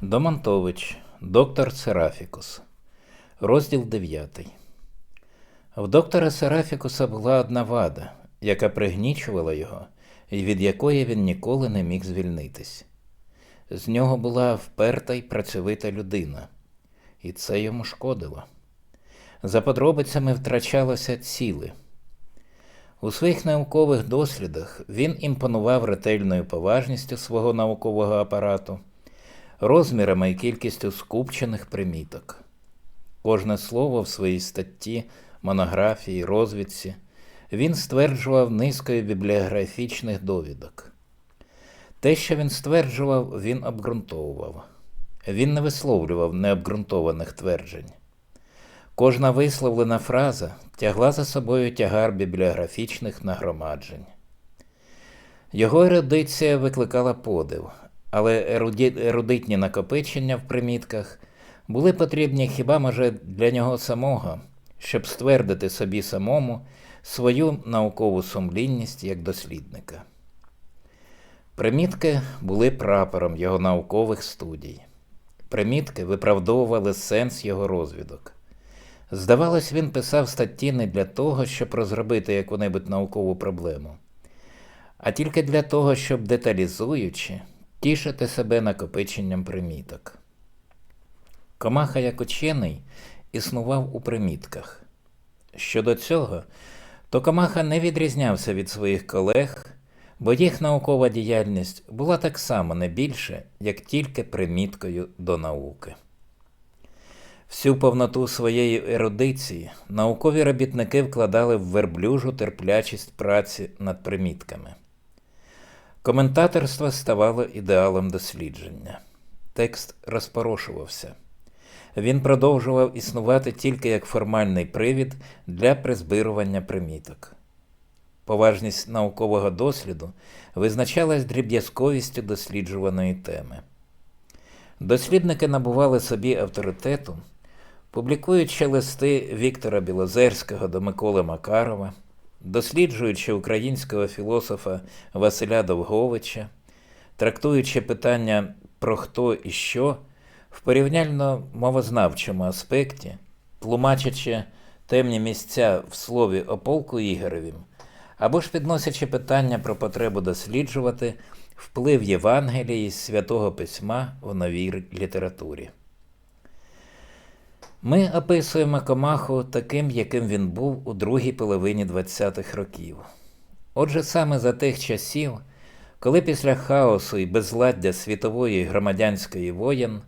Домонтович, доктор Серафікус. Розділ 9. В доктора Серафікуса була одна вада, яка пригнічувала його, і від якої він ніколи не міг звільнитись. З нього була вперта й працьовита людина, і це йому шкодило. За подробицями втрачалося ціле. У своїх наукових дослідах він імпонував ретельною поважністю свого наукового апарату, розмірами і кількістю скупчених приміток. Кожне слово в своїй статті, монографії, розвідці він стверджував низкою бібліографічних довідок. Те, що він стверджував, він обґрунтовував. Він не висловлював необґрунтованих тверджень. Кожна висловлена фраза тягла за собою тягар бібліографічних нагромаджень. Його ерудиція викликала подив, але ерудитні накопичення в примітках були потрібні хіба може для нього самого, щоб ствердити собі самому свою наукову сумлінність як дослідника. Примітки були прапором його наукових студій. Примітки виправдовували сенс його розвідок. Здавалось, він писав статті не для того, щоб розробити яку-небудь наукову проблему, а тільки для того, щоб деталізуючи, тішити себе накопиченням приміток. Комаха як учений існував у примітках. Щодо цього, то Комаха не відрізнявся від своїх колег, бо їх наукова діяльність була так само не більше, як тільки приміткою до науки. Всю повноту своєї ерудиції наукові робітники вкладали в верблюжу терплячість праці над примітками. Коментаторство ставало ідеалом дослідження. Текст розпорошувався. Він продовжував існувати тільки як формальний привід для призбирування приміток. Поважність наукового досліду визначалась дріб'язковістю досліджуваної теми. Дослідники набували собі авторитету, публікуючи листи Віктора Білозерського до Миколи Макарова, досліджуючи українського філософа Василя Довговича, трактуючи питання про хто і що в порівняльно мовознавчому аспекті, тлумачачи темні місця в слові о полку Ігоревім, або ж підносячи питання про потребу досліджувати вплив Євангелії з Святого Письма в новій літературі. Ми описуємо Комаху таким, яким він був у другій половині ХХ років. Отже, саме за тих часів, коли після хаосу і безладдя світової громадянської воєн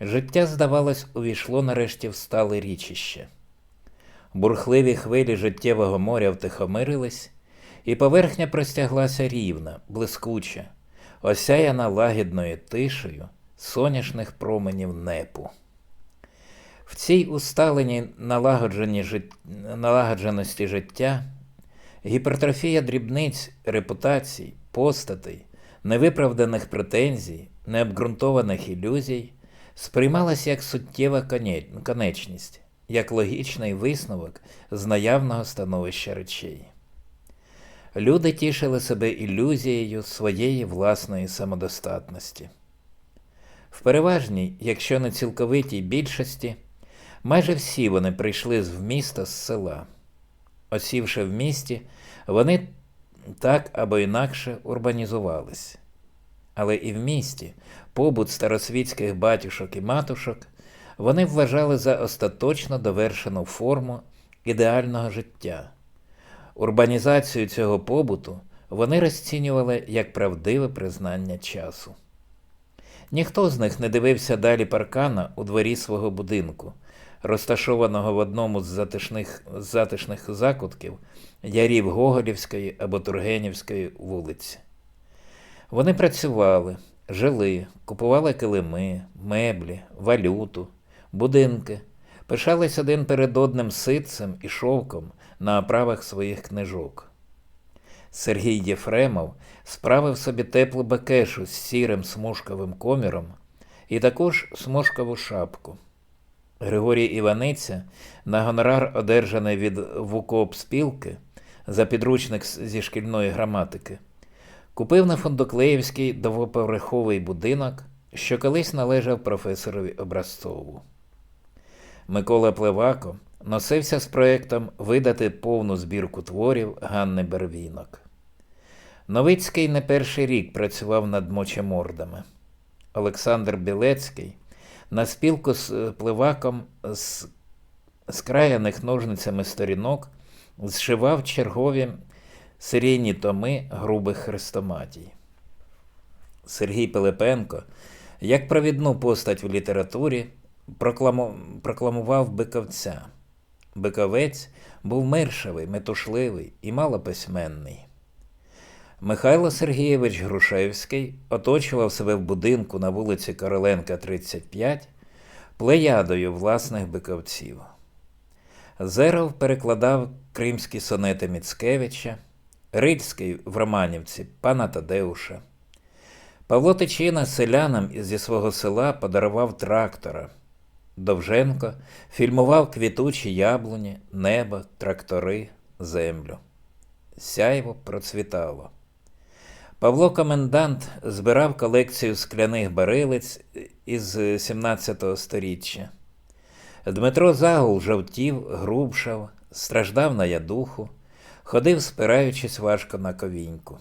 життя, здавалось, увійшло нарешті в стале річище. Бурхливі хвилі життєвого моря втихомирились, і поверхня простяглася рівна, блискуча, осяяна лагідною тишею соняшних променів непу. В цій усталеній налагодженості життя гіпертрофія дрібниць, репутацій, постатей, невиправданих претензій, необґрунтованих ілюзій сприймалася як суттєва конечність, як логічний висновок з наявного становища речей. Люди тішили себе ілюзією своєї власної самодостатності. В переважній, якщо не цілковитій більшості, майже всі вони прийшли з міста з села. Осівши в місті, вони так або інакше урбанізувались. Але і в місті побут старосвітських батюшок і матушок вони вважали за остаточно довершену форму ідеального життя. Урбанізацію цього побуту вони розцінювали як правдиве признання часу. Ніхто з них не дивився далі паркана у дворі свого будинку, розташованого в одному з затишних, затишних закутків ярів Гоголівської або Тургенівської вулиці. Вони працювали, жили, купували килими, меблі, валюту, будинки, пишались один перед одним ситцем і шовком на оправах своїх книжок. Сергій Єфремов справив собі теплу бекешу з сірим смужковим коміром і також смужкову шапку. Григорій Іваниця на гонорар, одержаний від Вукоопспілки за підручник зі шкільної граматики, купив на Фондоклеївський двоповерховий будинок що колись належав професорові Образцову. Микола Плевако носився з проєктом видати повну збірку творів Ганни Бервінок. Новицький не перший рік працював над мочемордами. Олександр Білецький на спілку з пливаком з скраяних ножницями сторінок зшивав чергові серійні томи грубих хрестоматій. Сергій Пилипенко, як провідну постать в літературі, прокламу... прокламував биковця. Биковець був миршавий, метушливий і малописьменний. Михайло Сергійович Грушевський оточував себе в будинку на вулиці Короленка, 35, плеядою власних биковців. Зеров перекладав кримські сонети Міцкевича, Рильський в Романівці пана Тадеуша. Павло Тичина селянам зі свого села подарував трактора. Довженко фільмував квітучі яблуні, небо, трактори, землю. Сяйво процвітало. Павло Комендант збирав колекцію скляних барилиць із 17 століття. Дмитро Загул жовтів, грубшав, страждав на ядуху, ходив, спираючись важко на ковіньку.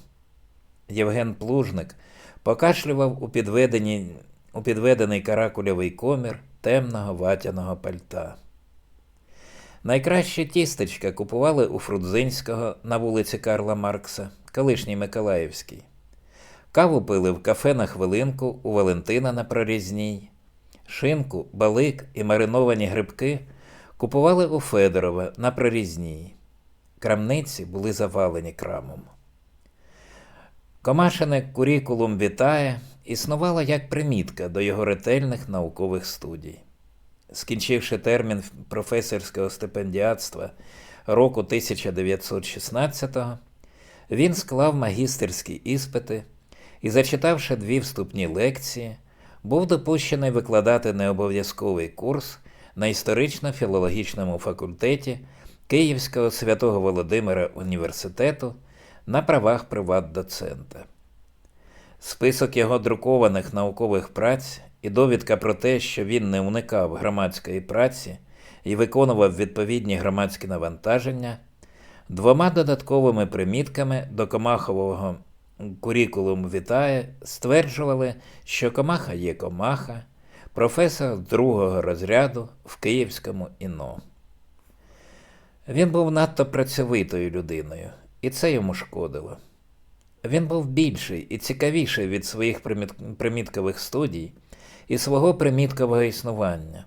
Євген Плужник покашлював у, у підведений каракульовий комір темного ватяного пальта. Найкраще тістечка купували у Фрудзинського на вулиці Карла Маркса, колишній Миколаївський. Каву пили в кафе на хвилинку у Валентина на прорізній. Шинку, балик і мариновані грибки купували у Федорова на прорізній. Крамниці були завалені крамом. Комашине курікулум вітає існувала як примітка до його ретельних наукових студій. Скінчивши термін професорського стипендіатства року 1916-го, він склав магістерські іспити і, зачитавши дві вступні лекції, був допущений викладати необов'язковий курс на історично-філологічному факультеті Київського святого Володимира університету на правах приват-доцента. Список його друкованих наукових праць і довідка про те, що він не уникав громадської праці і виконував відповідні громадські навантаження, двома додатковими примітками до Комахового курікулум вітає стверджували, що комаха є комаха, професор другого розряду в Київському ІНО. Він був надто працьовитою людиною, і це йому шкодило. Він був більший і цікавіший від своїх приміткових студій і свого приміткового існування,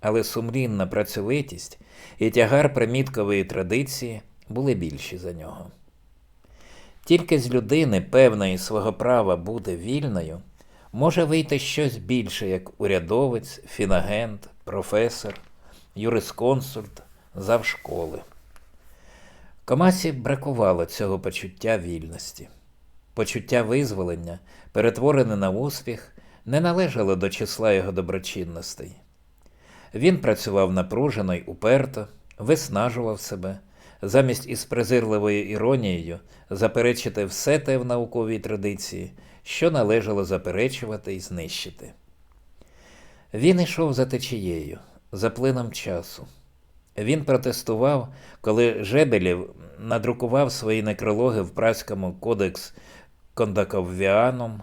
але сумлінна працьовитість і тягар приміткової традиції були більші за нього. Тільки з людини, певної свого права бути вільною, може вийти щось більше, як урядовець, фінагент, професор, юрисконсульт, завшколи. Комасі бракувало цього почуття вільності. Почуття визволення, перетворене на успіх, не належало до числа його доброчинностей. Він працював напружено й уперто, виснажував себе, замість із презирливою іронією заперечити все те в науковій традиції, що належало заперечувати і знищити. Він йшов за течією, за плином часу. Він протестував, коли Жебелєв надрукував свої некрологи в праському кодекс Кондаковвіаном,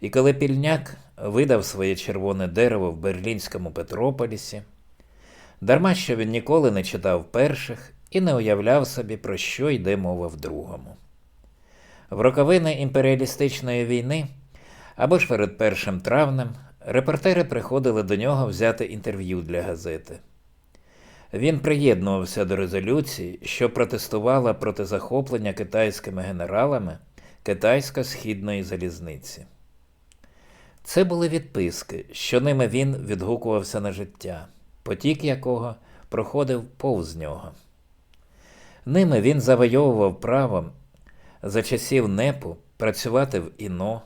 і коли Пільняк видав своє червоне дерево в берлінському Петрополісі, дарма що він ніколи не читав перших і не уявляв собі, про що йде мова в другому. В роковини імперіалістичної війни або ж перед першим травнем репортери приходили до нього взяти інтерв'ю для газети. Він приєднувався до резолюції, що протестувала проти захоплення китайськими генералами китайсько-східної залізниці. Це були відписки, що ними він відгукувався на життя, потік якого проходив повз нього. Ними він завойовував правом за часів непу працювати в ІНО,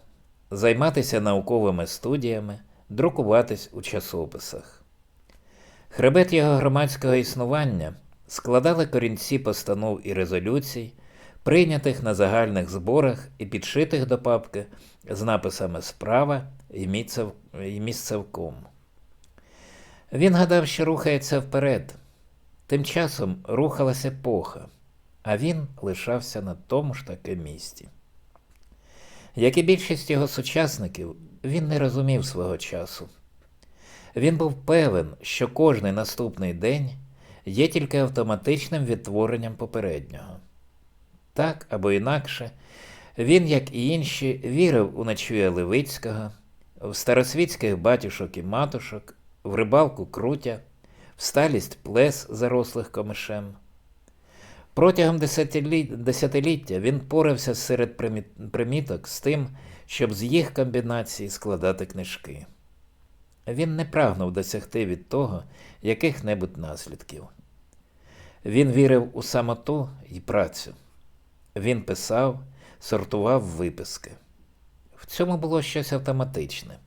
займатися науковими студіями, друкуватись у часописах. Хребет його громадського існування складали корінці постанов і резолюцій, прийнятих на загальних зборах і підшитих до папки з написами справа і місцевком. Він гадав, що рухається вперед. Тим часом рухалася епоха, а він лишався на тому ж таки місці. Як і більшість його сучасників, він не розумів свого часу. Він був певен, що кожний наступний день є тільки автоматичним відтворенням попереднього. Так або інакше, він, як і інші, вірив у Нечуя Левицького, в старосвітських батюшок і матушок, в рибалку крутя, сталість плес зарослих комишем. Протягом десятиліття він порався серед приміток з тим, щоб з їх комбінацій складати книжки. Він не прагнув досягти від того яких-небудь наслідків. Він вірив у самоту і працю. Він писав, сортував виписки. В цьому було щось автоматичне.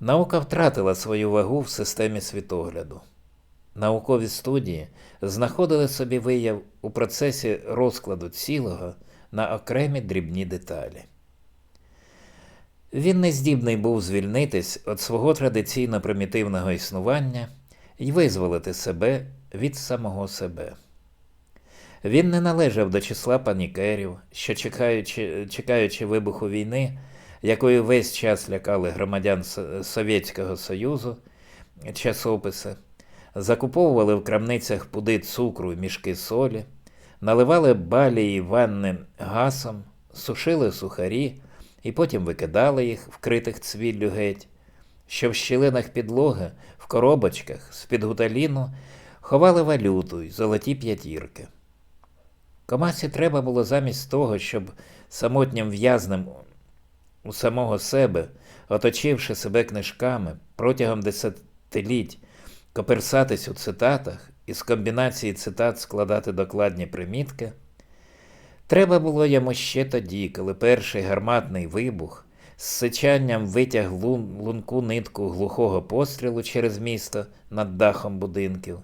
Наука втратила свою вагу в системі світогляду. Наукові студії знаходили собі вияв у процесі розкладу цілого на окремі дрібні деталі. Він не здібний був звільнитись від свого традиційно примітивного існування і визволити себе від самого себе. Він не належав до числа панікерів, що, чекаючи, чекаючи вибуху війни, якою весь час лякали громадян Со- Совєтського Союзу, часописи, закуповували в крамницях пуди цукру і мішки солі, наливали балі і ванни гасом, сушили сухарі і потім викидали їх, вкритих цвіллю геть, що в щілинах підлоги, в коробочках з-під гуталіну ховали валюту й золоті п'ятірки. Комасі треба було замість того, щоб самотнім в'язнем у самого себе, оточивши себе книжками, протягом десятиліть коперсатись у цитатах і з комбінації цитат складати докладні примітки, треба було йому ще тоді, коли перший гарматний вибух з сичанням витяг лун, лунку нитку глухого пострілу через місто над дахом будинків,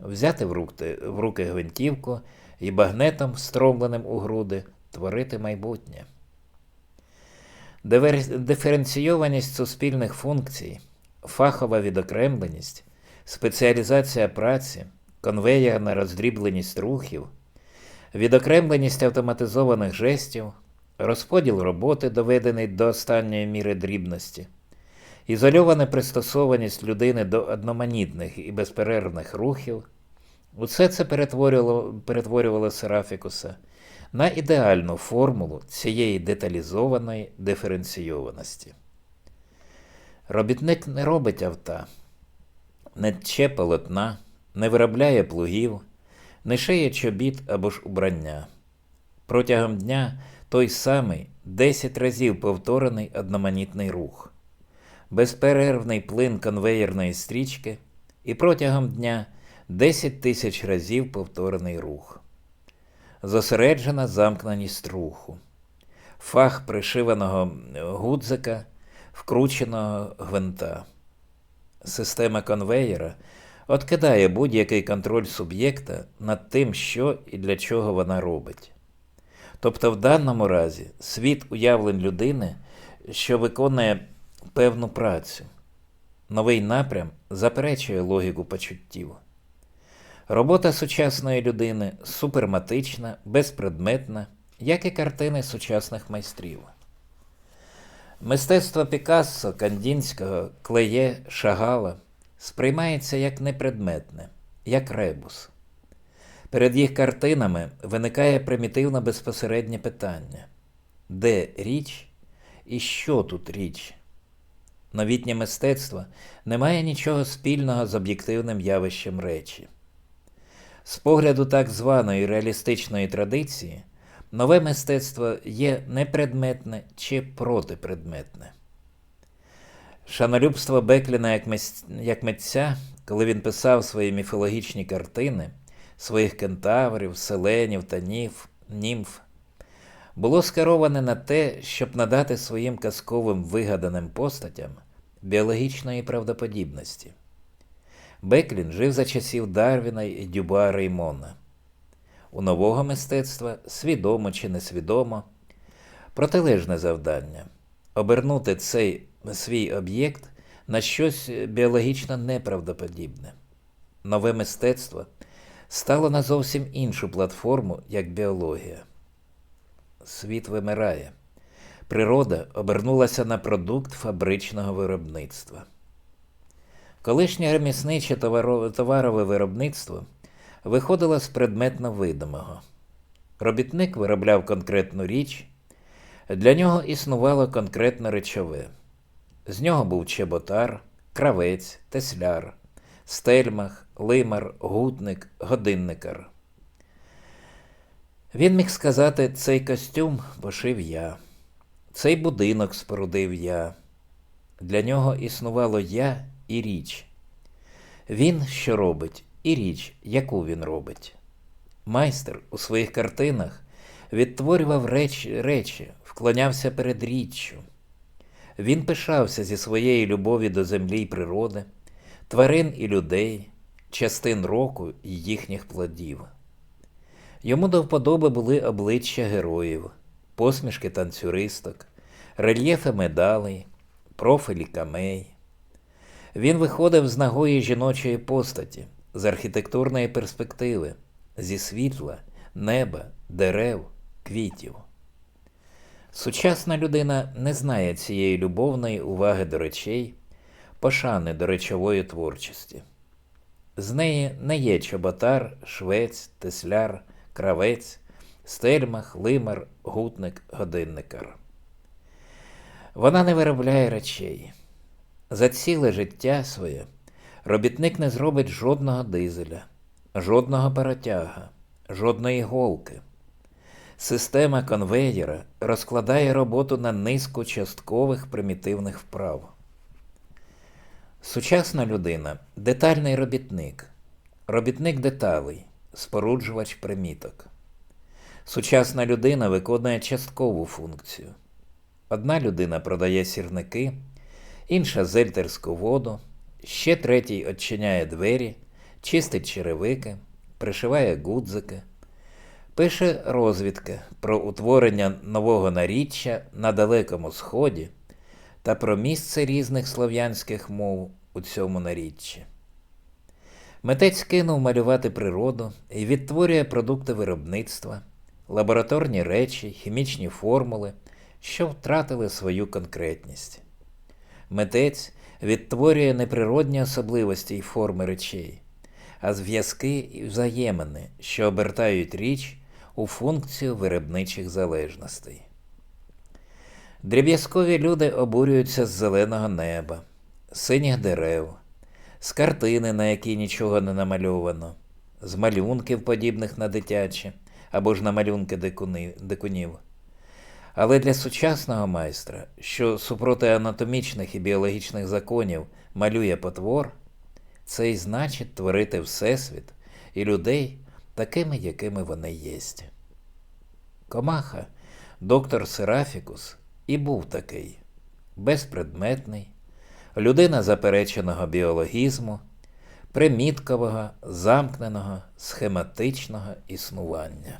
взяти в руки, в руки гвинтівку і багнетом, встромленим у груди, творити майбутнє. Диференційованість суспільних функцій, фахова відокремленість, спеціалізація праці, конвеєрна роздрібленість рухів, відокремленість автоматизованих жестів, розподіл роботи, доведений до останньої міри дрібності, ізольована пристосованість людини до одноманітних і безперервних рухів, усе це перетворювало, перетворювало Серафікуса на ідеальну формулу цієї деталізованої диференційованості. Робітник не робить авта, не тче полотна, не виробляє плугів, не шиє чобіт або ж убрання. Протягом дня той самий 10 разів повторений одноманітний рух, безперервний плин конвеєрної стрічки і протягом дня 10 тисяч разів повторений рух зосереджена замкненість руху, фах пришиваного гудзика, вкрученого гвинта. Система конвеєра откидає будь-який контроль суб'єкта над тим, що і для чого вона робить. Тобто в даному разі світ уявлень людини, що виконує певну працю. Новий напрям заперечує логіку почуттів. Робота сучасної людини суперматична, безпредметна, як і картини сучасних майстрів. Мистецтво Пікассо, Кандінського, Клеє, Шагала сприймається як непредметне, як ребус. Перед їх картинами виникає примітивно безпосереднє питання: де річ і що тут річ? Новітнє мистецтво не має нічого спільного з об'єктивним явищем речі. З погляду так званої реалістичної традиції, нове мистецтво є непредметне чи протипредметне. Шанолюбство Бекліна як, митця, коли він писав свої міфологічні картини, своїх кентаврів, селенів та ніф, німф, було скероване на те, щоб надати своїм казковим вигаданим постатям біологічної правдоподібності. Беклін жив за часів Дарвіна і Дюба Реймона. У нового мистецтва, свідомо чи несвідомо, протилежне завдання обернути цей свій об'єкт на щось біологічно неправдоподібне. Нове мистецтво стало на зовсім іншу платформу, як біологія. Світ вимирає. Природа обернулася на продукт фабричного виробництва. Колишнє ремісниче товарове виробництво виходило з предметно видимого. Робітник виробляв конкретну річ, для нього існувало конкретне речове. З нього був чеботар, кравець, тесляр, стельмах, лимар, гутник, годинникар. Він міг сказати, цей костюм пошив я, цей будинок спорудив я. Для нього існувало я і річ. Він що робить, і річ, яку він робить. Майстер у своїх картинах відтворював речі, речі, вклонявся перед річчю. Він пишався зі своєї любові до землі й природи, тварин і людей, частин року і їхніх плодів. Йому до вподоби були обличчя героїв, посмішки танцюристок, рельєфи медалей, профілі камей. Він виходив з нагої жіночої постаті, з архітектурної перспективи, зі світла, неба, дерев, квітів. Сучасна людина не знає цієї любовної уваги до речей, пошани до речової творчості. З неї не є чоботар, швець, тесляр, кравець, стельмах, лимар, гутник, годинникар. Вона не виробляє речей. За ціле життя своє робітник не зробить жодного дизеля, жодного паротяга, жодної голки. Система конвеєра розкладає роботу на низку часткових примітивних вправ. Сучасна людина детальний робітник, робітник деталей, споруджувач приміток. Сучасна людина виконує часткову функцію. Одна людина продає сірники, інша зельтерську воду, ще третій очиняє двері, чистить черевики, пришиває гудзики, пише розвідки про утворення нового наріччя на Далекому Сході та про місце різних слов'янських мов у цьому наріччі. Митець кинув малювати природу і відтворює продукти виробництва, лабораторні речі, хімічні формули, що втратили свою конкретність. Митець відтворює не природні особливості й форми речей, а зв'язки і взаємини, що обертають річ у функцію виробничих залежностей. Дріб'язкові люди обурюються з зеленого неба, синіх дерев, з картини, на якій нічого не намальовано, з малюнків, подібних на дитячі, або ж на малюнки дикунів. Але для сучасного майстра, що супроти анатомічних і біологічних законів малює потвор, це й значить творити Всесвіт і людей такими, якими вони єсть. Комаха, доктор Серафікус, і був такий безпредметний, людина запереченого біологізму, приміткового, замкненого, схематичного існування.